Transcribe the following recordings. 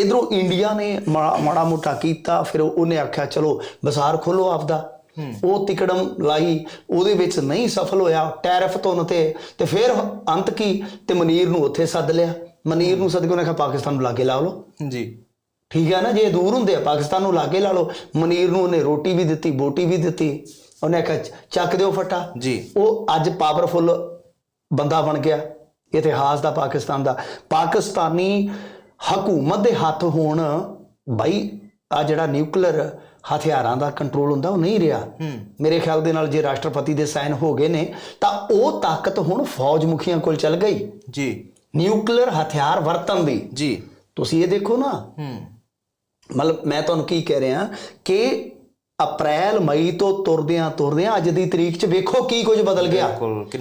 ਇਧਰੋਂ ਇੰਡੀਆ ਨੇ ਮਾੜਾ ਮੋਟਾ ਕੀਤਾ ਫਿਰ ਉਹਨੇ ਆਖਿਆ ਚਲੋ ਬਾਜ਼ਾਰ ਖੋਲੋ ਆਪਦਾ। ਉਹ ਤਿਕੜਮ ਲਾਈ ਉਹਦੇ ਵਿੱਚ ਨਹੀਂ ਸਫਲ ਹੋਇਆ ਟੈਰਿਫ ਤੋਂ ਤੇ ਤੇ ਫਿਰ ਅੰਤ ਕੀ? ਤੇ ਮਨੀਰ ਨੂੰ ਉੱਥੇ ਸੱਦ ਲਿਆ। ਮਨੀਰ ਨੂੰ ਸੱਦ ਕੇ ਉਹਨੇ ਕਿਹਾ ਪਾਕਿਸਤਾਨ ਨੂੰ ਲਾਗੇ ਲਾ ਲਓ। ਜੀ। ਠੀਕ ਹੈ ਨਾ ਜੇ ਦੂਰ ਹੁੰਦੇ ਆ ਪਾਕਿਸਤਾਨ ਨੂੰ ਲਾਗੇ ਲਾ ਲਓ। ਮਨੀਰ ਨੂੰ ਉਹਨੇ ਰੋਟੀ ਵੀ ਦਿੱਤੀ ਬੋਟੀ ਵੀ ਦਿੱਤੀ। ਉਹਨੇ ਕਿਹਾ ਚ- ਚੱਕ ਦਿਓ ਫੱਟਾ। ਜੀ। ਉਹ ਅੱਜ ਪਾਵਰਫੁਲ ਬੰਦਾ ਬਣ ਗਿਆ ਇਤਿਹਾਸ ਦਾ ਪਾਕਿਸਤਾਨ ਦਾ। ਪਾਕਿਸਤਾਨੀ ਹਕੂਮਤ ਦੇ ਹੱਥ ਹੋਣ ਬਾਈ ਆ ਜਿਹੜਾ ਨਿਊਕਲੀਅਰ ਹਥਿਆਰਾਂ ਦਾ ਕੰਟਰੋਲ ਹੁੰਦਾ ਉਹ ਨਹੀਂ ਰਿਹਾ। ਮੇਰੇ ਖਿਆਲ ਦੇ ਨਾਲ ਜੇ ਰਾਸ਼ਟਰਪਤੀ ਦੇ ਸਾਈਨ ਹੋ ਗਏ ਨੇ ਤਾਂ ਉਹ ਤਾਕਤ ਹੁਣ ਫੌਜ ਮੁਖੀਆਂ ਕੋਲ ਚੱਲ ਗਈ। ਜੀ। ਨਿਊਕਲੀਅਰ ਹਥਿਆਰ ਵਰਤਣ ਦੀ। ਜੀ। ਤੁਸੀਂ ਇਹ ਦੇਖੋ ਨਾ। ਮਤਲਬ ਮੈਂ ਤੁਹਾਨੂੰ ਕੀ ਕਹਿ ਰਿਹਾ ਕਿ ਅਪ੍ਰੈਲ ਮਈ ਤੋਂ ਤੁਰਦਿਆਂ ਤੁਰਦਿਆਂ ਅੱਜ ਦੀ ਤਰੀਕ 'ਚ ਵੇਖੋ ਕੀ ਕੁਝ ਬਦਲ ਗਿਆ।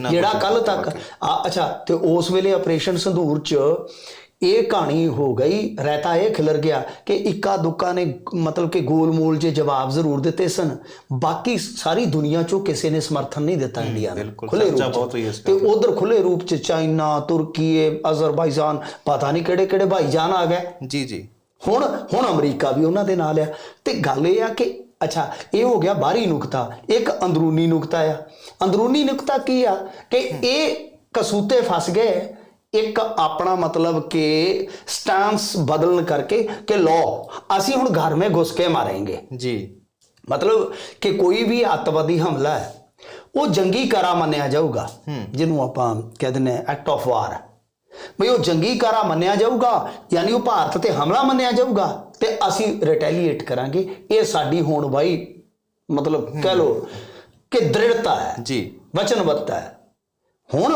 ਜਿਹੜਾ ਕੱਲ ਤੱਕ ਅੱਛਾ ਤੇ ਉਸ ਵੇਲੇ ਆਪਰੇਸ਼ਨ ਸੰਧੂਰ 'ਚ ਇਹ ਕਹਾਣੀ ਹੋ ਗਈ ਰਹਿਤਾ ਇਹ ਖਿਲਰ ਗਿਆ ਕਿ ਇੱਕਾ ਦੁੱਕਾ ਨੇ ਮਤਲਬ ਕਿ ਗੋਲ-ਮੋਲ ਜੇ ਜਵਾਬ ਜ਼ਰੂਰ ਦਿੱਤੇ ਸਨ। ਬਾਕੀ ਸਾਰੀ ਦੁਨੀਆ 'ਚੋਂ ਕਿਸੇ ਨੇ ਸਮਰਥਨ ਨਹੀਂ ਦਿੱਤਾ ਇੰਡੀਆ ਨੂੰ ਖੁੱਲੇ ਰੂਪ ਤੇ ਉਧਰ ਖੁੱਲੇ ਰੂਪ 'ਚ ਚਾਈਨਾ ਤੁਰਕੀ ਅਜ਼ਰਬਾਈਜਾਨ ਪਤਾ ਨਹੀਂ ਕਿਹੜੇ ਕਿਹੜੇ ਭਾਈਜਾਨ ਆ ਗਏ। ਜੀ ਜੀ। ਹੁਣ ਹੁਣ ਅਮਰੀਕਾ ਵੀ ਉਹਨਾਂ ਦੇ ਨਾਲ ਆ। ਤੇ ਗੱਲ ਇਹ ਆ ਕਿ ਅੱਛਾ ਇਹ ਹੋ ਗਿਆ ਬਾਹਰੀ ਨੁਕਤਾ ਇੱਕ ਅੰਦਰੂਨੀ ਨੁਕਤਾ ਆ। ਅੰਦਰੂਨੀ ਨੁਕਤਾ ਕੀ ਆ? ਕਿ ਇਹ ਕਸੂਤੇ ਫਸ ਗਏ ਇੱਕ ਆਪਣਾ ਮਤਲਬ ਕਿ ਸਟੈਂਸ ਬਦਲਣ ਕਰਕੇ ਕਿ ਲੋ ਅਸੀਂ ਹੁਣ ਘਰ ਮੇ ਘੁਸ ਕੇ ਮਾरेंगे ਜੀ। ਮਤਲਬ ਕਿ ਕੋਈ ਵੀ ਅੱਤਵਾਦੀ ਹਮਲਾ ਹੈ ਉਹ ਜੰਗੀ ਕਾਰਾ ਮੰਨਿਆ ਜਾਊਗਾ ਜਿਹਨੂੰ ਆਪਾਂ ਕਹਿ ਦਿੰਦੇ ਆ ਐਕਟ ਆਫ ਵਾਰ ਬਈ ਉਹ ਜੰਗੀ ਕਾਰਾ ਮੰਨਿਆ ਜਾਊਗਾ ਯਾਨੀ ਉਹ ਭਾਰਤ ਤੇ ਹਮਲਾ ਮੰਨਿਆ ਜਾਊਗਾ ਤੇ ਅਸੀਂ ਰਿਟੈਲੀਏਟ ਕਰਾਂਗੇ। ਇਹ ਸਾਡੀ ਹੋਣ ਬਾਈ ਮਤਲਬ ਕਹਿ ਲੋ ਕਿ ਦ੍ਰਿੜਤਾ ਹੈ ਜੀ। ਵਚਨਬੱਧਤਾ ਹੈ। ਹੁਣ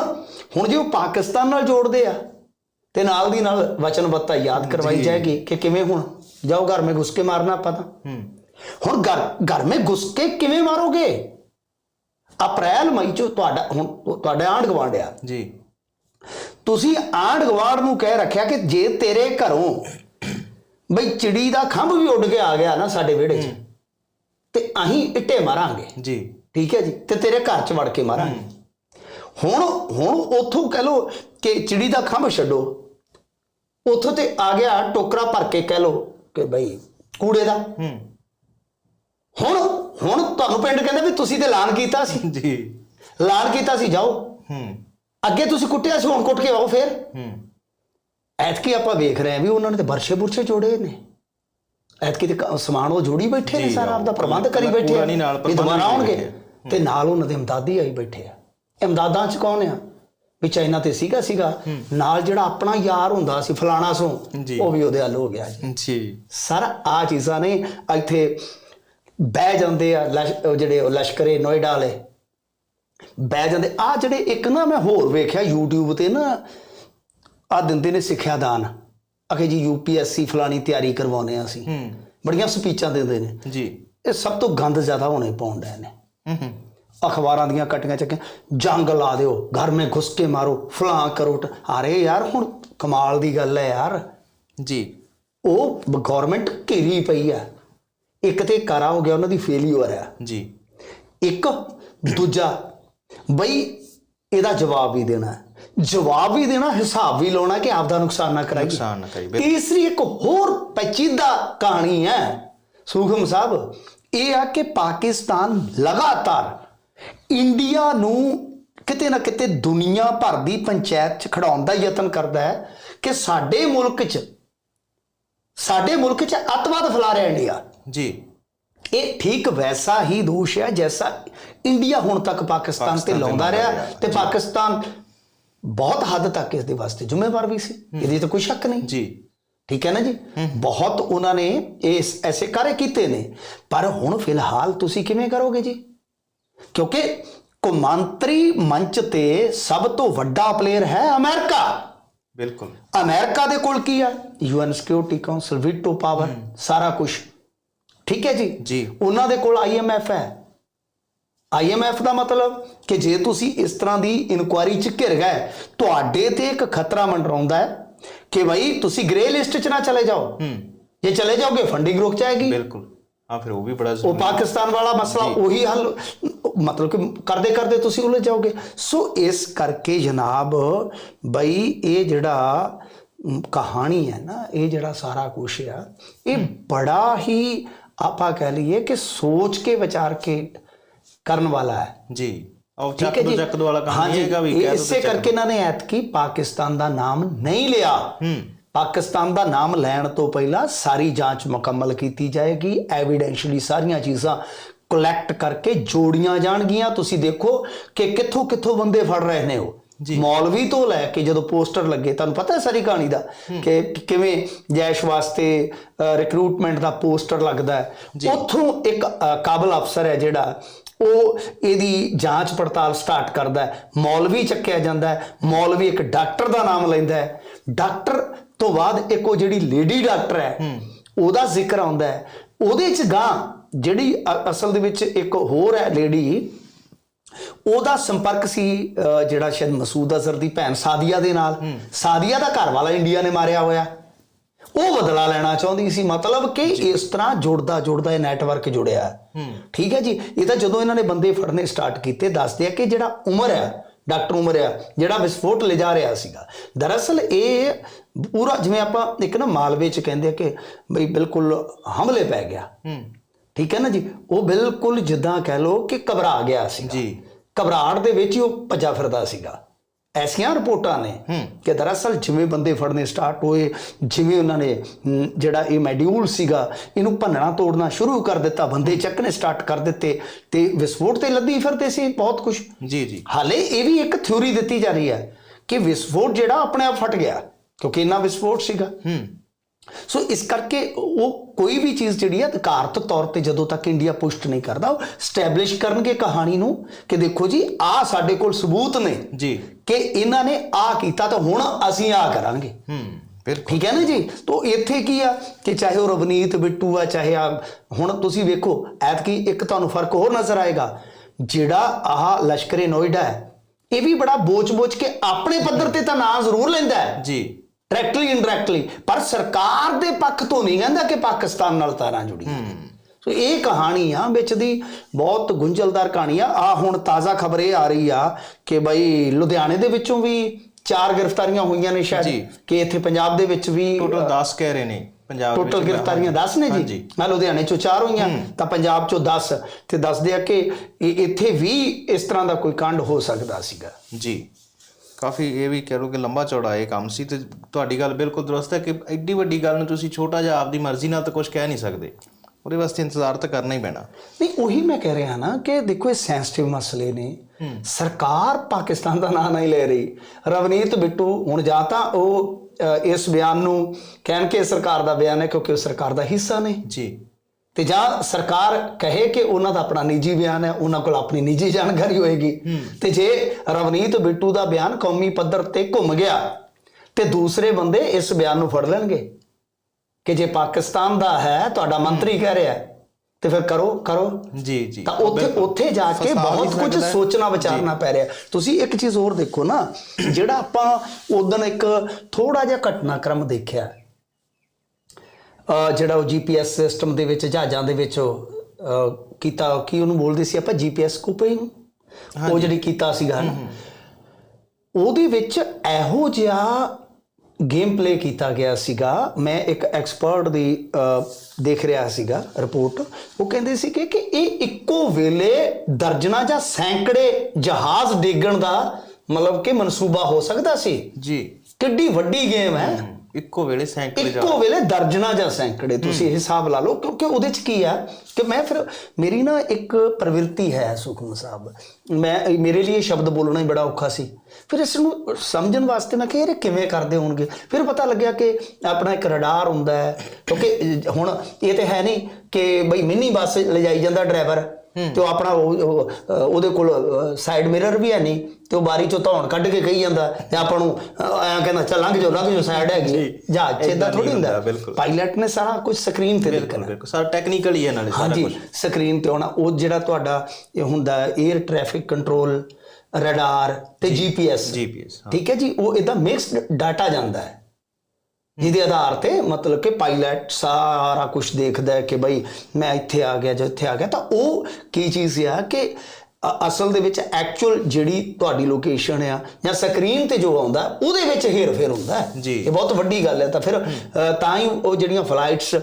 ਹੁਣ ਜੇ ਉਹ ਪਾਕਿਸਤਾਨ ਨਾਲ ਜੋੜਦੇ ਆ ਤੇ ਨਾਲ ਦੀ ਨਾਲ ਵਚਨਬੱਧਤਾ ਯਾਦ ਕਰਵਾਈ ਜਾਏਗੀ ਕਿ ਕਿਵੇਂ ਹੁਣ? ਜਾਓ ਘਰ ਮੇ ਘੁਸ ਕੇ ਮਾਰਨਾ ਆਪਾਂ ਤਾਂ। ਹੁਣ ਘਰ ਘਰ ਮੇ ਘੁਸ ਕੇ ਕਿਵੇਂ ਮਾਰੋਗੇ? ਅਪ੍ਰੈਲ ਮਈ ਚ ਤੁਹਾਡਾ ਹੁਣ ਤੁਹਾਡਾ ਆਂਢ ਗੁਆਂਢ ਆ। ਜੀ। ਤੁਸੀਂ ਆਂਢ ਗੁਆਂਢ ਨੂੰ ਕਹਿ ਰੱਖਿਆ ਕਿ ਜੇ ਤੇਰੇ ਘਰੋਂ ਬਈ ਚਿੜੀ ਦਾ ਖੰਭ ਵੀ ਉੱਡ ਕੇ ਆ ਗਿਆ ਨਾ ਸਾਡੇ ਵਿਹੜੇ 'ਚ ਤੇ ਅਸੀਂ ਇੱਟੇ ਮਾਰਾਂਗੇ। ਜੀ। ਠੀਕ ਹੈ ਜੀ? ਤੇ ਤੇਰੇ ਘਰ 'ਚ ਵੜ ਕੇ ਮਾਰਾਂਗੇ। ਹੁਣ ਹੁਣ ਉਥੋਂ ਕਹਿ ਲੋ ਕਿ ਚਿੜੀ ਦਾ ਖੰਭ ਛੱਡੋ। ਉਥੋਂ ਤੇ ਆ ਗਿਆ ਟੋਕਰਾ ਭਰ ਕੇ ਕਹਿ ਲੋ ਕਿ ਬਈ ਕੂੜੇ ਦਾ। ਹੂੰ। ਹੁਣ ਹੁਣ ਤੁਹਾਨੂੰ ਪਿੰਡ ਕਹਿੰਦੇ ਵੀ ਤੁਸੀਂ ਤੇ ਐਲਾਨ ਕੀਤਾ ਸੀ। ਜੀ। ਐਲਾਨ ਕੀਤਾ ਸੀ ਜਾਓ। ਹੂੰ। ਅੱਗੇ ਤੁਸੀਂ ਕੁੱਟਿਆ ਸੀ ਹੁਣ ਕੁੱਟ ਕੇ ਆਓ ਫੇਰ। ਹੂੰ। ਐਤਕੀ ਆਪਾਂ ਵੇਖ ਰਹੇ ਹਾਂ ਵੀ ਉਹਨਾਂ ਨੇ ਤੇ ਬਰਛੇ ਬੁਰਛੇ ਜੋੜੇ ਨੇ। ਐਤਕੀ ਤੇ ਸਮਾਨ ਉਹ ਜੋੜੀ ਬੈਠੇ ਨੇ ਸਾਰਾ ਆਪਦਾ ਪ੍ਰਬੰਧ ਕਰੀ ਬੈਠੇ ਆ। ਪ੍ਰਬੰਧ ਦੁਬਾਰਾ ਆਉਣਗੇ ਤੇ ਨਾਲ ਉਹਨਾਂ ਦੇ ਇਮਦਾਦੀ ਆਈ ਬੈਠੇ ਆ। ਇਮਦਾਦਾਂ ਚ ਕੌਣ ਆ? ਵੀ ਚਾਈਨਾ ਤੇ ਸੀਗਾ ਸੀਗਾ। ਨਾਲ ਜਿਹੜਾ ਆਪਣਾ ਯਾਰ ਹੁੰਦਾ ਸੀ ਫਲਾਣਾ ਸੋ। ਉਹ ਵੀ ਉਹਦੇ ਹੱਲ ਹੋ ਗਿਆ ਜੀ। ਜੀ। ਸਰ ਆ ਚੀਜ਼ਾਂ ਨੇ ਇੱਥੇ ਬਹਿ ਜਾਂਦੇ ਆ ਜਿਹੜੇ ਉਹ ਲਸ਼ਕਰੇ ਨੋਇਡਾ ਵਾਲੇ। ਬਹਿ ਜਾਂਦੇ ਆ ਜਿਹੜੇ ਇੱਕ ਨਾ ਮੈਂ ਹੋਰ ਵੇਖਿਆ YouTube ਤੇ ਨਾ ਆ ਦਿੰਦੇ ਨੇ ਸਿੱਖਿਆ ਦਾਨ ਅਖੇ ਜੀ UPSC ਫਲਾਣੀ ਤਿਆਰੀ ਕਰਵਾਉਨੇ ਆ ਅਸੀਂ। ਹੂੰ। ਬੜੀਆਂ ਸਪੀਚਾਂ ਦਿੰਦੇ ਨੇ। ਜੀ। ਇਹ ਸਭ ਤੋਂ ਗੰਦ ਜ਼ਿਆਦਾ ਹੋਣੇ ਡਏ ਨੇ। ਹੂੰ ਹੂੰ। ਅਖਬਾਰਾਂ ਦੀਆਂ ਕਟੀਆਂ ਚੱਕੀਆਂ। ਜੰਗ ਲਾ ਦਿਓ ਘਰ ਮੇ ਘੁਸ ਕੇ ਮਾਰੋ ਫਲਾਂ ਕਰੋ ਅਰੇ ਯਾਰ ਹੁਣ ਕਮਾਲ ਦੀ ਗੱਲ ਹੈ ਯਾਰ। ਜੀ। ਉਹ ਗਵਰਨਮੈਂਟ ਘੇਰੀ ਪਈ ਆ ਇੱਕ ਤੇ ਕਾਰਾ ਹੋ ਗਿਆ ਉਹਨਾਂ ਦੀ ਫੇਲਿਅਰ ਆ ਜੀ। ਇੱਕ ਦੂਜਾ ਬਈ ਇਹਦਾ ਜਵਾਬ ਵੀ ਦੇਣਾ ਹੈ। ਜਵਾਬ ਵੀ ਦੇਣਾ ਹਿਸਾਬ ਵੀ ਲਾਉਣਾ ਕਿ ਆਪਦਾ ਨੁਕਸਾਨ ਨਾ ਕਰਾਈ ਨੁਕਸਾਨ ਨਾ ਕਰੀ ਬਿਲਕੁਲ। ਤੀਸਰੀ ਇੱਕ ਹੋਰ ਪੇਚੀਦਾ ਕਹਾਣੀ ਹੈ ਸੁਖਮ ਸਾਹਿਬ ਇਹ ਆ ਕਿ ਪਾਕਿਸਤਾਨ ਲਗਾਤਾਰ ਇੰਡੀਆ ਨੂੰ ਕਿਤੇ ਨਾ ਕਿਤੇ ਦੁਨੀਆ ਭਰ ਦੀ ਪੰਚਾਇਤ 'ਚ ਖੜਾਉਣ ਦਾ ਯਤਨ ਕਰਦਾ ਹੈ ਕਿ ਸਾਡੇ ਮੁਲਕ 'ਚ ਸਾਡੇ ਮੁਲਕ 'ਚ ਅੱਤਵਾਦ ਫੈਲਾ ਰਿਹਾ ਇੰਡੀਆ। ਜੀ। ਇਹ ਠੀਕ ਵੈਸਾ ਹੀ ਦੋਸ਼ ਹੈ ਜੈਸਾ ਇੰਡੀਆ ਹੁਣ ਤੱਕ ਪਾਕਿਸਤਾਨ ਤੇ ਲਾਉਂਦਾ ਰਿਹਾ, ਤੇ ਪਾਕਿਸਤਾਨ ਬਹੁਤ ਹੱਦ ਤੱਕ ਇਸ ਦੇ ਵਾਸਤੇ ਜ਼ਿੰਮੇਵਾਰ ਵੀ ਸੀ। ਇਹਦੀ ਤਾਂ ਕੋਈ ਸ਼ੱਕ ਨਹੀਂ। ਜੀ। ਠੀਕ ਹੈ ਨਾ ਜੀ? ਬਹੁਤ ਉਹਨਾਂ ਨੇ ਇਸ ਐਸੇ ਕਾਰੇ ਕੀਤੇ ਨੇ। ਪਰ ਹੁਣ ਫਿਲਹਾਲ ਤੁਸੀਂ ਕਿਵੇਂ ਕਰੋਗੇ ਜੀ? ਕਿਉਂਕਿ ਕੌਮਾਂਤਰੀ ਮੰਚ ਤੇ ਸਭ ਤੋਂ ਵੱਡਾ ਪਲੇਅਰ ਹੈ ਅਮਰੀਕਾ। ਬਿਲਕੁਲ। ਅਮਰੀਕਾ ਦੇ ਕੋਲ ਕੀ ਆ? UN security council veto power ਸਾਰਾ ਕੁਝ ਠੀਕ ਹੈ ਜੀ? ਜੀ। ਉਹਨਾਂ ਦੇ ਕੋਲ ਆਈਐਮਐਫ ਹੈ। ਆਈਐਮਐਫ ਦਾ ਮਤਲਬ ਕਿ ਜੇ ਤੁਸੀਂ ਇਸ ਤਰ੍ਹਾਂ ਦੀ ਇਨਕੁਆਇਰੀ ਚ ਘਿਰ ਗਏ ਤੁਹਾਡੇ ਤੇ ਇੱਕ ਖਤਰਾ ਮੰਡਰਾਉਂਦਾ ਹੈ ਕਿ ਭਾਈ ਤੁਸੀਂ ਗ੍ਰੇ ਲਿਸਟ 'ਚ ਨਾ ਚਲੇ ਜਾਓ। ਹੂੰ। ਜੇ ਚਲੇ ਜਾਓਗੇ ਫੰਡਿੰਗ ਰੁਕ ਜਾਏਗੀ। ਬਿਲਕੁਲ। ਹਾਂ ਫਿਰ ਉਹ ਵੀ ਬੜਾ ਉਹ ਪਾਕਿਸਤਾਨ ਵਾਲਾ ਮਸਲਾ ਉਹੀ ਹੱਲ ਮਤਲਬ ਕਿ ਕਰਦੇ ਕਰਦੇ ਤੁਸੀਂ ਉਲਝ ਜਾਓਗੇ। ਸੋ ਇਸ ਕਰਕੇ ਜਨਾਬ ਬਈ ਇਹ ਜਿਹੜਾ ਕਹਾਣੀ ਹੈ ਨਾ ਇਹ ਜਿਹੜਾ ਸਾਰਾ ਕੁਝ ਆ ਇਹ ਬੜਾ ਹੀ ਆਪਾਂ ਕਹਿ ਲਈਏ ਕਿ ਸੋਚ ਕੇ ਵਿਚਾਰ ਕੇ ਕਰਨ ਵਾਲਾ ਹੈ। ਜੀ। ਉਹ ਠੀਕ ਚੱਕ ਦੋ ਚੱਕ ਦੋ ਵਾਲਾ ਨਹੀਂ ਹੈਗਾ ਵੀ ਕਹਿ ਦੋ ਇਸੇ ਕਰਕੇ ਇਹਨਾਂ ਨੇ ਐਤਕੀ ਪਾਕਿਸਤਾਨ ਦਾ ਨਾਮ ਨਹੀਂ ਲਿਆ। ਹੂੰ। ਪਾਕਿਸਤਾਨ ਦਾ ਨਾਮ ਲੈਣ ਤੋਂ ਪਹਿਲਾਂ ਸਾਰੀ ਜਾਂਚ ਮੁਕੰਮਲ ਕੀਤੀ ਜਾਏਗੀ। ਐਵੀਡੈਂਸ਼ਲੀ ਸਾਰੀਆਂ ਚੀਜ਼ਾਂ ਕਲੈਕਟ ਕਰਕੇ ਜੋੜੀਆਂ ਜਾਣਗੀਆਂ। ਤੁਸੀਂ ਦੇਖੋ ਕਿ ਕਿੱਥੋਂ ਕਿੱਥੋਂ ਬੰਦੇ ਫੜ ਰਹੇ ਨੇ ਉਹ। ਮੌਲਵੀ ਤੋਂ ਲੈ ਕੇ ਜਦੋਂ ਪੋਸਟਰ ਲੱਗੇ ਤੁਹਾਨੂੰ ਪਤਾ ਹੈ ਸਾਰੀ ਕਹਾਣੀ ਦਾ ਕਿ ਕਿਵੇਂ ਜੈਸ਼ ਵਾਸਤੇ ਰਿਕਰੂਟਮੈਂਟ ਦਾ ਪੋਸਟਰ ਲੱਗਦਾ ਹੈ। ਉੱਥੋਂ ਇੱਕ ਕਾਬਲ ਅਫਸਰ ਹੈ ਜਿਹੜਾ ਉਹ ਇਹਦੀ ਜਾਂਚ ਪੜਤਾਲ ਸਟਾਰਟ ਕਰਦਾ ਹੈ। ਮੌਲਵੀ ਚੱਕਿਆ ਜਾਂਦਾ ਹੈ। ਮੌਲਵੀ ਇੱਕ ਡਾਕਟਰ ਦਾ ਨਾਮ ਲੈਂਦਾ ਹੈ। ਡਾਕਟਰ ਤੋਂ ਬਾਅਦ ਇੱਕ ਉਹ ਜਿਹੜੀ ਲੇਡੀ ਡਾਕਟਰ ਹੈ ਉਹਦਾ ਜ਼ਿਕਰ ਆਉਂਦਾ ਹੈ। ਉਹਦੇ ਚ ਗਾਂ ਜਿਹੜੀ ਅਸਲ ਦੇ ਵਿੱਚ ਇੱਕ ਹੋਰ ਹੈ ਲੇਡੀ ਉਹਦਾ ਸੰਪਰਕ ਸੀ ਜਿਹੜਾ ਸ਼ਾਇਦ ਮਸੂਦ ਅਜ਼ਹਰ ਦੀ ਭੈਣ ਸਾਦੀਆ ਦੇ ਨਾਲ। ਸਾਦੀਆ ਦਾ ਘਰ ਵਾਲਾ ਇੰਡੀਆ ਨੇ ਮਾਰਿਆ ਹੋਇਆ। ਉਹ ਬਦਲਾ ਲੈਣਾ ਚਾਹੁੰਦੀ ਸੀ ਮਤਲਬ ਕਿ ਇਸ ਤਰ੍ਹਾਂ ਜੁੜਦਾ ਜੁੜਦਾ ਇਹ ਨੈਟਵਰਕ ਜੁੜਿਆ। ਠੀਕ ਹੈ ਜੀ? ਇਹ ਤਾਂ ਜਦੋਂ ਇਹਨਾਂ ਨੇ ਬੰਦੇ ਫੜਨੇ ਸਟਾਰਟ ਕੀਤੇ ਦੱਸਦੇ ਆ ਕਿ ਜਿਹੜਾ ਉਮਰ ਹੈ ਡਾਕਟਰ ਉਮਰ ਆ ਜਿਹੜਾ ਵਿਸਫੋਟ ਲਿਜਾ ਰਿਹਾ ਸੀਗਾ। ਦਰਅਸਲ ਇਹ ਪੂਰਾ ਜਿਵੇਂ ਆਪਾਂ ਇੱਕ ਨਾ ਮਾਲਵੇ ਚ ਕਹਿੰਦੇ ਆ ਕਿ ਬਈ ਬਿਲਕੁਲ ਹਮਲੇ ਪੈ ਗਿਆ। ਹੂੰ। ਠੀਕ ਹੈ ਨਾ ਜੀ? ਉਹ ਬਿਲਕੁਲ ਜਿੱਦਾਂ ਕਹਿ ਲੋ ਕਿ ਘਬਰਾ ਗਿਆ ਸੀ ਜੀ। ਘਬਰਾਹਟ ਦੇ ਵਿੱਚ ਹੀ ਉਹ ਭੱਜਾ ਫਿਰਦਾ ਸੀਗਾ। ਐਸੀਆਂ ਰਿਪੋਰਟਾਂ ਨੇ ਕਿ ਦਰਅਸਲ ਜਿਵੇਂ ਬੰਦੇ ਫੜਨੇ ਸਟਾਰਟ ਹੋਏ ਜਿਵੇਂ ਉਹਨਾਂ ਨੇ ਜਿਹੜਾ ਇਹ ਮੈਡਿਊਲ ਸੀਗਾ ਇਹਨੂੰ ਭੰਨਣਾ ਤੋੜਨਾ ਸ਼ੁਰੂ ਕਰ ਦਿੱਤਾ ਬੰਦੇ ਚੱਕਣੇ ਸਟਾਰਟ ਕਰ ਦਿੱਤੇ ਤੇ ਵਿਸਫੋਟ ਤੇ ਲੱਦੀ ਫਿਰਦੇ ਸੀ ਬਹੁਤ ਕੁਝ ਜੀ ਜੀ। ਹਾਲੇ ਇਹ ਵੀ ਇੱਕ ਥਿਉਰੀ ਦਿੱਤੀ ਜਾ ਰਹੀ ਹੈ ਕਿ ਵਿਸਫੋਟ ਜਿਹੜਾ ਆਪਣੇ ਆਪ ਫਟ ਗਿਆ ਕਿਉਂਕਿ ਇੰਨਾ ਵਿਸਫੋਟ ਸੀਗਾ। ਹੂੰ। ਸੋ ਇਸ ਕਰਕੇ ਉਹ ਕੋਈ ਵੀ ਚੀਜ਼ ਜਿਹੜੀ ਹੈ ਅਧਿਕਾਰਤ ਤੌਰ ਤੇ ਜਦੋਂ ਤੱਕ ਇੰਡੀਆ ਪੁਸ਼ਟ ਨਹੀਂ ਕਰਦਾ ਉਹ ਸਟੈਬਲਿਸ਼ ਕਰਨਗੇ ਕਹਾਣੀ ਨੂੰ ਕਿ ਦੇਖੋ ਜੀ ਆ ਸਾਡੇ ਕੋਲ ਸਬੂਤ ਨੇ ਜੀ। ਕਿ ਇਹਨਾਂ ਨੇ ਆ ਕੀਤਾ ਤਾਂ ਹੁਣ ਅਸੀਂ ਆ ਕਰਾਂਗੇ। ਹੂੰ ਬਿਲਕੁਲ। ਠੀਕ ਹੈ ਨਾ ਜੀ? ਤੋਂ ਇੱਥੇ ਕੀ ਆ ਕਿ ਚਾਹੇ ਉਹ ਰਵਨੀਤ ਬਿੱਟੂ ਆ ਚਾਹੇ ਆ ਹੁਣ ਤੁਸੀਂ ਵੇਖੋ ਐਤਕੀ ਇੱਕ ਤੁਹਾਨੂੰ ਫ਼ਰਕ ਹੋਰ ਨਜ਼ਰ ਆਏਗਾ। ਜਿਹੜਾ ਆਹ ਲਸ਼ਕਰੇ ਨੋਇਡਾ ਹੈ ਇਹ ਵੀ ਬੜਾ ਬੋਚ-ਬੋਚ ਕੇ ਆਪਣੇ ਪੱਧਰ ਤੇ ਤਾਂ ਨਾਂ ਜ਼ਰੂਰ ਲੈਂਦਾ ਹੈ। ਜੀ। ਡਾਇਰੈਕਟਲੀ ਇਨਡਾਇਰੈਕਟਲੀ ਪਰ ਸਰਕਾਰ ਦੇ ਪੱਖ ਤੋਂ ਨਹੀਂ ਕਹਿੰਦਾ ਕਿ ਪਾਕਿਸਤਾਨ ਨਾਲ ਤਾਰਾਂ ਜੁੜੀਆਂ। ਸੋ ਇਹ ਕਹਾਣੀ ਆ ਵਿੱਚ ਦੀ ਬਹੁਤ ਗੁੰਝਲਦਾਰ ਕਹਾਣੀ ਆ। ਆ ਹੁਣ ਤਾਜ਼ਾ ਖਬਰ ਇਹ ਆ ਰਹੀ ਆ ਕਿ ਬਈ ਲੁਧਿਆਣੇ ਦੇ ਵਿੱਚੋਂ ਵੀ ਚਾਰ ਗ੍ਰਿਫਤਾਰੀਆਂ ਹੋਈਆਂ ਨੇ। ਸ਼ਾਇਦ ਕਿ ਇੱਥੇ ਪੰਜਾਬ ਦੇ ਵਿੱਚ ਵੀ ਟੋਟਲ 10 ਕਹਿ ਰਹੇ ਨੇ ਪੰਜਾਬ ਵਿੱਚ ਟੋਟਲ ਗ੍ਰਿਫਤਾਰੀਆਂ 10 ਨੇ। ਜੀ। ਮੈਂ ਲੁਧਿਆਣੇ ਚੋਂ 4 ਹੋਈਆਂ ਤਾਂ ਪੰਜਾਬ ਚੋਂ 10 ਤੇ ਦੱਸਦੇ ਆ ਕਿ ਇਹ- ਇੱਥੇ ਵੀ ਇਸ ਤਰ੍ਹਾਂ ਦਾ ਕੋਈ ਕਾਂਡ ਹੋ ਸਕਦਾ ਸੀਗਾ। ਜੀ। ਕਾਫੀ ਇਹ ਵੀ ਕਹਿ ਲਓ ਕਿ ਲੰਬਾ ਚੌੜਾ ਇਹ ਕੰਮ ਸੀ ਤੇ ਤੁਹਾਡੀ ਗੱਲ ਬਿਲਕੁਲ ਦਰਸਤ ਹੈ ਕਿ ਐਡੀ ਵੱਡੀ ਗੱਲ ਨੂੰ ਤੁਸੀਂ ਛੋਟਾ ਜਿਹਾ ਆਪਦੀ ਮਰਜ਼ੀ ਨਾਲ ਤਾਂ ਕੁਝ ਕਹਿ ਨਹੀਂ ਸਕਦੇ। ਉਹਦੇ ਵਾਸਤੇ ਇੰਤਜ਼ਾਰ ਤਾਂ ਕਰਨਾ ਹੀ ਪੈਣਾ। ਨਹੀਂ ਉਹੀ ਮੈਂ ਕਹਿ ਰਿਹਾ ਨਾ ਕਿ ਦੇਖੋ ਇਹ ਸੈਂਸਿਟਿਵ ਮਸਲੇ ਨੇ। ਸਰਕਾਰ ਪਾਕਿਸਤਾਨ ਦਾ ਨਾਂ ਨਹੀਂ ਲੈ ਰਹੀ। ਰਵਨੀਤ ਬਿੱਟੂ ਹੁਣ ਜਾਂ ਤਾਂ ਉਹ ਇਸ ਬਿਆਨ ਨੂੰ ਕਹਿਣ ਕਿ ਸਰਕਾਰ ਦਾ ਬਿਆਨ ਹੈ ਕਿਉਂਕਿ ਉਹ ਸਰਕਾਰ ਦਾ ਹਿੱਸਾ ਨੇ। ਜੀ। ਤੇ ਜਾਂ ਸਰਕਾਰ ਕਹੇ ਕਿ ਉਹਨਾਂ ਦਾ ਆਪਣਾ ਨਿੱਜੀ ਬਿਆਨ ਹੈ ਉਹਨਾਂ ਕੋਲ ਆਪਣੀ ਨਿੱਜੀ ਜਾਣਕਾਰੀ ਹੋਏਗੀ। ਤੇ ਜੇ ਰਵਨੀਤ ਬਿੱਟੂ ਦਾ ਬਿਆਨ ਕੌਮੀ ਪੱਧਰ ਤੇ ਘੁੰਮ ਗਿਆ ਤੇ ਦੂਸਰੇ ਬੰਦੇ ਇਸ ਬਿਆਨ ਨੂੰ ਫੜ ਲੈਣਗੇ ਕਿ ਜੇ ਪਾਕਿਸਤਾਨ ਦਾ ਹੈ ਤੁਹਾਡਾ ਮੰਤਰੀ ਕਹਿ ਰਿਹਾ ਤੇ ਫਿਰ ਕਰੋ ਕਰੋ। ਜੀ ਜੀ। ਤਾਂ ਉੱਥੇ ਉੱਥੇ ਜਾ ਕੇ ਬਹੁਤ ਕੁਝ। ਸੋਚਣਾ ਵਿਚਾਰਨਾ ਪੈ ਰਿਹਾ। ਤੁਸੀਂ ਇੱਕ ਚੀਜ਼ ਹੋਰ ਦੇਖੋ ਨਾ ਜਿਹੜਾ ਆਪਾਂ ਉਦੋਂ ਇੱਕ ਥੋੜਾ ਜਿਹਾ ਘਟਨਾਕ੍ਰਮ ਦੇਖਿਆ। ਜਿਹੜਾ ਉਹ ਜੀਪੀਐਸ ਸਿਸਟਮ ਦੇ ਵਿੱਚ ਜਹਾਜ਼ਾਂ ਦੇ ਵਿੱਚ ਕੀਤਾ ਕੀ ਉਹਨੂੰ ਬੋਲਦੇ ਸੀ ਆਪਾਂ? ਜੀਪੀਐਸ ਕੋਪਿੰਗ ਉਹ ਜਿਹੜੀ ਕੀਤਾ ਸੀਗਾ ਨਾ ਉਹਦੇ ਵਿੱਚ ਇਹੋ ਜਿਹਾ ਗੇਮ ਪਲੇ ਕੀਤਾ ਗਿਆ ਸੀਗਾ। ਮੈਂ ਇੱਕ ਐਕਸਪਰਟ ਦੀ ਦੇਖ ਰਿਹਾ ਸੀਗਾ ਰਿਪੋਰਟ ਉਹ ਕਹਿੰਦੇ ਸੀ ਕਿ ਇਹ ਇੱਕੋ ਵੇਲੇ ਦਰਜਨਾ ਜਾਂ ਸੈਂਕੜੇ ਜਹਾਜ਼ ਡੇਗਣ ਦਾ ਮਤਲਬ ਕਿ ਮਨਸੂਬਾ ਹੋ ਸਕਦਾ ਸੀ। ਜੀ। ਕਿੱਡੀ ਵੱਡੀ ਗੇਮ ਹੈ। ਇੱਕੋ ਵੇਲੇ ਸੈਂਕੜੇ ਜਾ ਇੱਕੋ ਵੇਲੇ ਦਰਜਨਾ ਜਾਂ ਸੈਂਕੜੇ ਤੁਸੀਂ ਇਹ ਹਿਸਾਬ ਲਾ ਲਓ ਕਿਉਂਕਿ ਉਹਦੇ ਚ ਕੀ ਆ ਕਿ ਮੈਂ ਫਿਰ ਮੇਰੀ ਨਾ ਇੱਕ ਪ੍ਰਵਿਰਤੀ ਹੈ ਸੁਖਮ ਸਾਹਿਬ। ਮੈਂ ਮੇਰੇ ਲਈ ਇਹ ਸ਼ਬਦ ਬੋਲਣਾ ਹੀ ਬੜਾ ਔਖਾ ਸੀ। ਫਿਰ ਇਸ ਨੂੰ ਸਮਝਣ ਵਾਸਤੇ ਮੈਂ ਕਿ ਇਹ ਕਿਵੇਂ ਕਰਦੇ ਹੋਣਗੇ? ਫਿਰ ਪਤਾ ਲੱਗਿਆ ਕਿ ਆਪਣਾ ਇੱਕ ਰਡਾਰ ਹੁੰਦਾ ਹੈ। ਕਿਉਂਕਿ ਹੁਣ ਇਹ ਤੇ ਹੈ ਨਹੀਂ ਕਿ ਬਈ ਮਿੰਨੀ ਬੱਸ ਲਿਜਾਈ ਜਾਂਦਾ ਡਰਾਈਵਰ ਤੇ ਉਹ ਆਪਣਾ ਉਹਦੇ ਕੋਲ ਸਾਈਡ ਮਿਰਰ ਵੀ ਹੈ ਨਹੀਂ ਤੇ ਉਹ ਬਾਰੀ ਚੋਂ ਧੌਣ ਕੱਢ ਕੇ ਕਹੀ ਜਾਂਦਾ ਤੇ ਆਪਾਂ ਨੂੰ ਐਂ ਕਹਿੰਦਾ ਚੱਲ ਲੰਘ ਜਾਓ ਲੰਘ ਜਾਓ ਸਾਈਡ ਹੈਗੀ। ਜੀ। ਜਹਾਜ਼ 'ਚ ਏਦਾਂ ਏਦਾਂ ਥੋੜੀ ਹੁੰਦਾ। ਪਾਇਲਟ ਨੇ ਸਾਰਾ ਕੁਝ ਸਕਰੀਨ ਤੇ ਦੇਖਣਾ। ਸਾਰਾ ਟੈਕਨੀਕਲ ਹੀ ਹੈ ਨਾਲੇ ਸਾਰਾ ਕੁਝ। ਸਕਰੀਨ ਤੇ ਆਉਣਾ। ਉਹ ਜਿਹੜਾ ਤੁਹਾਡਾ ਇਹ ਹੁੰਦਾ 에ਅਰ ਟ੍ਰੈਫਿਕ ਕੰਟਰੋਲ ਰਡਾਰ ਤੇ ਜੀਪੀਐਸ ਜੀਪੀਐਸ ਠੀਕ ਹੈ ਜੀ? ਉਹ ਇਹਦਾ ਮਿਕਸਡ ਡਾਟਾ ਜਾਂਦਾ ਹੈ। ਜਿਹਦੇ ਆਧਾਰ ਤੇ ਮਤਲਬ ਕਿ ਪਾਇਲਟ ਸਾਰਾ ਕੁਝ ਦੇਖਦਾ ਹੈ ਕਿ ਬਈ ਮੈਂ ਇੱਥੇ ਆ ਗਿਆ ਜਾਂ ਇੱਥੇ ਆ ਗਿਆ, ਤਾਂ ਉਹ ਕੀ ਚੀਜ਼ ਆ ਕਿ ਅਸਲ ਦੇ ਵਿੱਚ ਐਕਚੁਅਲ ਜਿਹੜੀ ਤੁਹਾਡੀ ਲੋਕੇਸ਼ਨ ਆ ਜਾਂ ਸਕਰੀਨ ਤੇ ਜੋ ਆਉਂਦਾ ਉਹਦੇ ਵਿੱਚ ਹੇਰ-ਫੇਰ ਹੁੰਦਾ ਹੈ। ਜੀ। ਇਹ ਬਹੁਤ ਵੱਡੀ ਗੱਲ ਹੈ। ਤਾਂ ਫਿਰ ਤਾਂ ਹੀ ਉਹ ਜਿਹੜੀਆਂ ਫਲਾਈਟਸ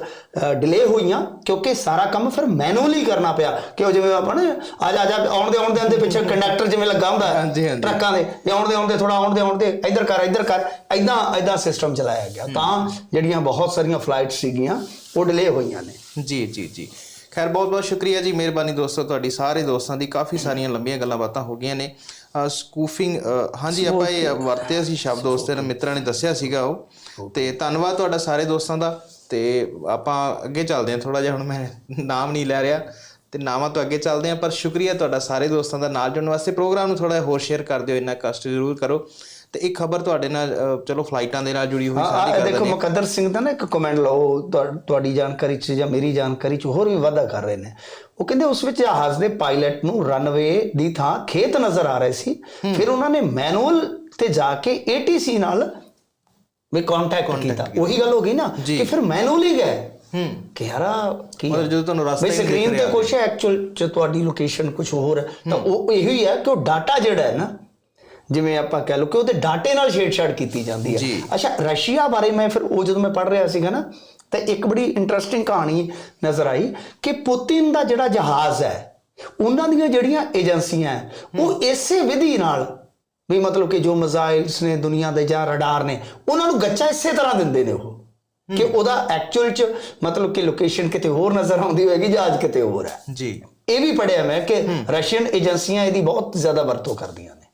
ਡਿਲੇ ਹੋਈਆਂ ਕਿਉਂਕਿ ਸਾਰਾ ਕੰਮ ਫਿਰ ਮੈਨੂਅਲੀ ਕਰਨਾ ਪਿਆ। ਕਿ ਉਹ ਜਿਵੇਂ ਆਪਾਂ ਨਾ ਆ ਜਾ ਜਾ ਆਉਣ ਦੇ ਆਉਣ ਦੇ ਆਉਂਦੇ ਪਿੱਛੇ ਕੰਡਕਟਰ ਜਿਵੇਂ ਲੱਗਾ ਹੁੰਦਾ। ਟਰੱਕਾਂ ਦੇ। ਵੀ ਆਉਣ ਦੇ ਆਉਣ ਦੇ ਥੋੜਾ ਆਉਣ ਦੇ ਆਉਣ ਦੇ ਇੱਧਰ ਕਰ ਇੱਧਰ ਕਰ ਐਦਾਂ ਐਦਾਂ ਸਿਸਟਮ ਚਲਾਇਆ ਗਿਆ। ਤਾਂ ਜਿਹੜੀਆਂ ਬਹੁਤ ਸਾਰੀਆਂ ਫਲਾਈਟਸ ਸੀਗੀਆਂ ਉਹ ਡਿਲੇ ਹੋਈਆਂ ਨੇ। ਜੀ ਜੀ ਜੀ। ਖੈਰ ਬਹੁਤ ਬਹੁਤ ਸ਼ੁਕਰੀਆ ਜੀ ਮਿਹਰਬਾਨੀ ਦੋਸਤੋ ਤੁਹਾਡੀ ਸਾਰੇ ਦੋਸਤਾਂ ਦੀ ਕਾਫੀ ਸਾਰੀਆਂ ਲੰਬੀਆਂ ਗੱਲਾਂ ਬਾਤਾਂ ਹੋ ਗਈਆਂ ਨੇ। ਸਕੂਫਿੰਗ ਹਾਂਜੀ ਆਪਾਂ ਇਹ ਵਰਤਿਆ ਸੀ ਸ਼ਬਦ ਦੋਸਤਾਂ ਨੇ ਮਿੱਤਰਾਂ ਨੇ ਦੱਸਿਆ ਸੀਗਾ ਉਹ। ਤੇ ਧੰਨਵਾਦ ਤੁਹਾਡਾ ਸਾਰੇ ਦੋਸਤਾਂ ਦਾ। ਤੇ ਆਪਾਂ ਅੱਗੇ ਚੱਲਦੇ ਹਾਂ ਥੋੜਾ ਜਿਹਾ ਹੁਣ ਮੈਂ ਨਾਮ ਨਹੀਂ ਲੈ ਰਿਹਾ। ਤੇ ਨਾਮਾਂ ਤੋਂ ਅੱਗੇ ਚੱਲਦੇ ਹਾਂ ਪਰ ਸ਼ੁਕਰੀਆ ਤੁਹਾਡਾ ਸਾਰੇ ਦੋਸਤਾਂ ਦਾ ਨਾਲ ਜੁੜਨ ਵਾਸਤੇ। ਪ੍ਰੋਗਰਾਮ ਨੂੰ ਥੋੜਾ ਹੋਰ ਸ਼ੇਅਰ ਕਰ ਦਿਓ ਇੰਨਾ ਕਸ਼ਟ ਜ਼ਰੂਰ ਕਰੋ। ਤੇ ਇੱਕ ਖਬਰ ਤੁਹਾਡੇ ਨਾਲ ਚਲੋ ਫਲਾਈਟਾਂ ਦੇ ਨਾਲ ਜੁੜੀ ਹੋਈ ਹਾਂ ਸਾਡੀ ਗੱਲ ਦੇਖੋ ਨੇ ਮੁਕੱਦਰ ਸਿੰਘ ਦਾ ਨਾ ਇੱਕ ਕਮੈਂਟ ਲਓ ਤੁਹਾ- ਤੁਹਾਡੀ ਜਾਣਕਾਰੀ ਚ ਜਾਂ ਮੇਰੀ ਜਾਣਕਾਰੀ ਚ ਹੋਰ ਵੀ ਵਾਧਾ ਕਰ ਰਹੇ ਨੇ। ਉਹ ਕਹਿੰਦੇ ਉਸ ਵਿੱਚ ਜਹਾਜ਼ ਦੇ ਪਾਇਲਟ ਨੂੰ ਰਨਵੇ ਦੀ ਥਾਂ ਖੇਤ ਨਜ਼ਰ ਆ ਰਹੇ ਸੀ। ਫਿਰ ਉਹਨਾਂ ਨੇ ਮੈਨੂਅਲ ਤੇ ਜਾ ਕੇ ਏਟੀਸੀ ਨਾਲ ਵੀ ਕੰਟੈਕਟ ਕੀਤਾ। ਉਹੀ ਗੱਲ ਹੋ ਗਈ ਨਾ ਕਿ ਫਿਰ ਮੈਨੂਅਲੀ ਗਏ। ਹੂੰ। ਕਿ ਯਾਰਾ ਕੀ ਮਤਲਬ ਜਦੋਂ ਤੁਹਾਨੂੰ ਰਸਤਾ ਹੀ ਸਕਰੀਨ ਦਿਖ ਤੇ ਹੈ ਐਕਚੁਅਲ ਚ ਤੁਹਾਡੀ ਲੋਕੇਸ਼ਨ ਕੁਝ ਹੋਰ ਹੈ। ਤਾਂ ਉਹ ਇਹੋ ਹੀ ਹੈ ਕਿ ਉਹ ਡਾਟਾ ਜਿਹੜਾ ਹੈ ਨਾ ਜਿਵੇਂ ਆਪਾਂ ਕਹਿ ਲਓ ਕਿ ਉਹਦੇ ਡਾਟੇ ਨਾਲ ਛੇੜਛਾੜ ਕੀਤੀ ਜਾਂਦੀ ਹੈ। ਜੀ। ਅੱਛਾ ਰਸ਼ੀਆ ਬਾਰੇ ਮੈਂ ਫਿਰ ਉਹ ਜਦੋਂ ਮੈਂ ਪੜ੍ਹ ਰਿਹਾ ਸੀਗਾ ਨਾ ਤਾਂ ਇੱਕ ਬੜੀ ਇੰਟਰਸਟਿੰਗ ਕਹਾਣੀ ਨਜ਼ਰ ਆਈ ਕਿ ਪੁਤਿਨ ਦਾ ਜਿਹੜਾ ਜਹਾਜ਼ ਹੈ ਉਹਨਾਂ ਦੀਆਂ ਜਿਹੜੀਆਂ ਏਜੰਸੀਆਂ ਹੈ ਉਹ ਇਸੇ ਵਿਧੀ ਨਾਲ ਵੀ ਮਤਲਬ ਕਿ ਜੋ ਮਿਜ਼ਾਈਲਸ ਨੇ ਦੁਨੀਆ ਦੇ ਜਾਂ ਰਡਾਰ ਨੇ ਉਹਨਾਂ ਨੂੰ ਗੱਚਾ ਇਸੇ ਤਰ੍ਹਾਂ ਦਿੰਦੇ ਨੇ ਉਹ। ਕਿ ਉਹਦਾ ਐਕਚੁਅਲ ਚ ਮਤਲਬ ਕਿ ਲੋਕੇਸ਼ਨ ਕਿਤੇ ਹੋਰ ਨਜ਼ਰ ਆਉਂਦੀ ਹੋਏਗੀ ਜਹਾਜ਼ ਕਿਤੇ ਹੋਰ ਹੈ। ਜੀ। ਇਹ ਵੀ ਪੜਿਆ ਮੈਂ ਕਿ ਰਸ਼ੀਅਨ ਏਜੰਸੀਆਂ ਇਹਦੀ ਬਹੁਤ ਜ਼ਿਆਦਾ ਵਰਤੋਂ ਕਰਦੀਆਂ ਨੇ।